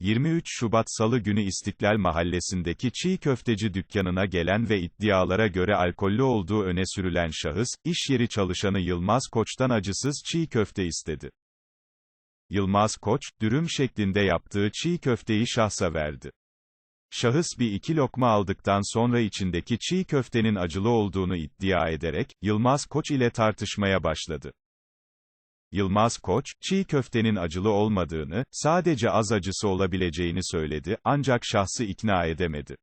23 Şubat Salı günü İstiklal Mahallesi'ndeki çiğ köfteci dükkanına gelen ve iddialara göre alkollü olduğu öne sürülen şahıs, iş yeri çalışanı Yılmaz Koç'tan acısız çiğ köfte istedi. Yılmaz Koç, dürüm şeklinde yaptığı çiğ köfteyi şahsa verdi. Şahıs bir iki lokma aldıktan sonra içindeki çiğ köftenin acılı olduğunu iddia ederek, Yılmaz Koç ile tartışmaya başladı. Yılmaz Koç, çiğ köftenin acılı olmadığını, sadece az acısı olabileceğini söyledi, ancak şahsı ikna edemedi.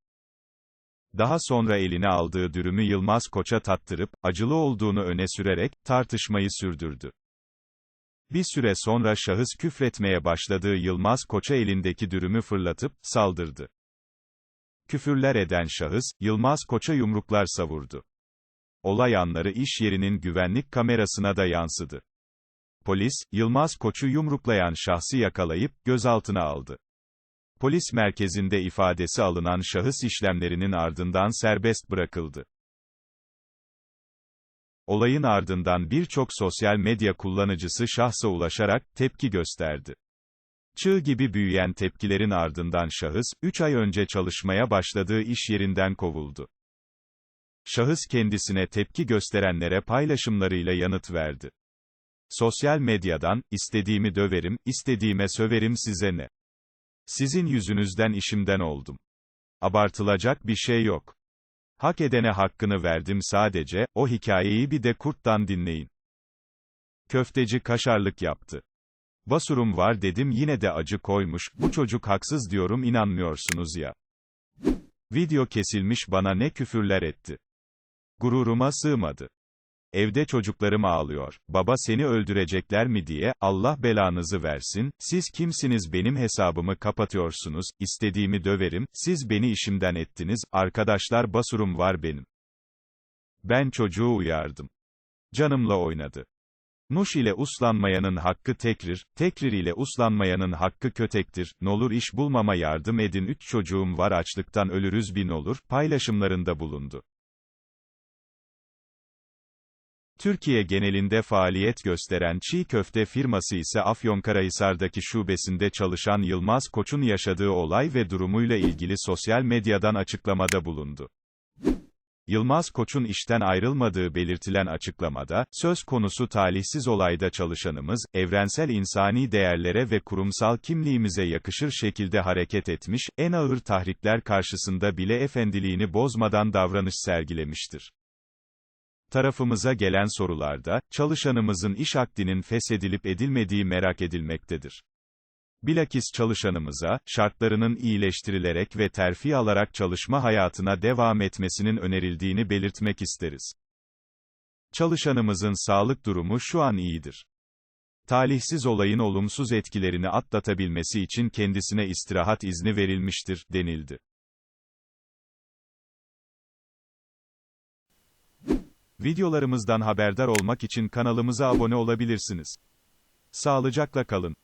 Daha sonra eline aldığı dürümü Yılmaz Koç'a tattırıp, acılı olduğunu öne sürerek, tartışmayı sürdürdü. Bir süre sonra şahıs küfretmeye başladığı Yılmaz Koç'a elindeki dürümü fırlatıp, saldırdı. Küfürler eden şahıs, Yılmaz Koç'a yumruklar savurdu. Olay anları iş yerinin güvenlik kamerasına da yansıdı. Polis, Yılmaz Koç'u yumruklayan şahsı yakalayıp, gözaltına aldı. Polis merkezinde ifadesi alınan şahıs işlemlerinin ardından serbest bırakıldı. Olayın ardından birçok sosyal medya kullanıcısı şahsa ulaşarak, tepki gösterdi. Çığ gibi büyüyen tepkilerin ardından şahıs, 3 ay önce çalışmaya başladığı iş yerinden kovuldu. Şahıs kendisine tepki gösterenlere paylaşımlarıyla yanıt verdi. Sosyal medyadan, istediğimi döverim, istediğime söverim size ne? Sizin yüzünüzden işimden oldum. Abartılacak bir şey yok. Hak edene hakkını verdim sadece, o hikayeyi bir de kurttan dinleyin. Köfteci kaşarlık yaptı. Basurum var dedim yine de acı koymuş, bu çocuk haksız diyorum inanmıyorsunuz ya. Video kesilmiş bana ne küfürler etti. Gururuma sığmadı. Evde çocuklarım ağlıyor, baba seni öldürecekler mi diye, Allah belanızı versin, siz kimsiniz benim hesabımı kapatıyorsunuz, istediğimi döverim, siz beni işimden ettiniz, arkadaşlar basurum var benim. Ben çocuğu uyardım. Canımla oynadı. Nuş ile uslanmayanın hakkı tekrir, tekrir ile uslanmayanın hakkı kötektir, nolur iş bulmama yardım edin. Üç çocuğum var. Açlıktan ölürüz bin olur, paylaşımlarında bulundu. Türkiye genelinde faaliyet gösteren çiğ köfte firması ise Afyonkarahisar'daki şubesinde çalışan Yılmaz Koç'un yaşadığı olay ve durumuyla ilgili sosyal medyadan açıklamada bulundu. Yılmaz Koç'un işten ayrılmadığı belirtilen açıklamada, söz konusu talihsiz olayda çalışanımız, evrensel insani değerlere ve kurumsal kimliğimize yakışır şekilde hareket etmiş, en ağır tahrikler karşısında bile efendiliğini bozmadan davranış sergilemiştir. Tarafımıza gelen sorularda, çalışanımızın iş akdinin feshedilip edilmediği merak edilmektedir. Bilakis çalışanımıza, şartlarının iyileştirilerek ve terfi alarak çalışma hayatına devam etmesinin önerildiğini belirtmek isteriz. Çalışanımızın sağlık durumu şu an iyidir. Talihsiz olayın olumsuz etkilerini atlatabilmesi için kendisine istirahat izni verilmiştir, denildi. Videolarımızdan haberdar olmak için kanalımıza abone olabilirsiniz. Sağlıcakla kalın.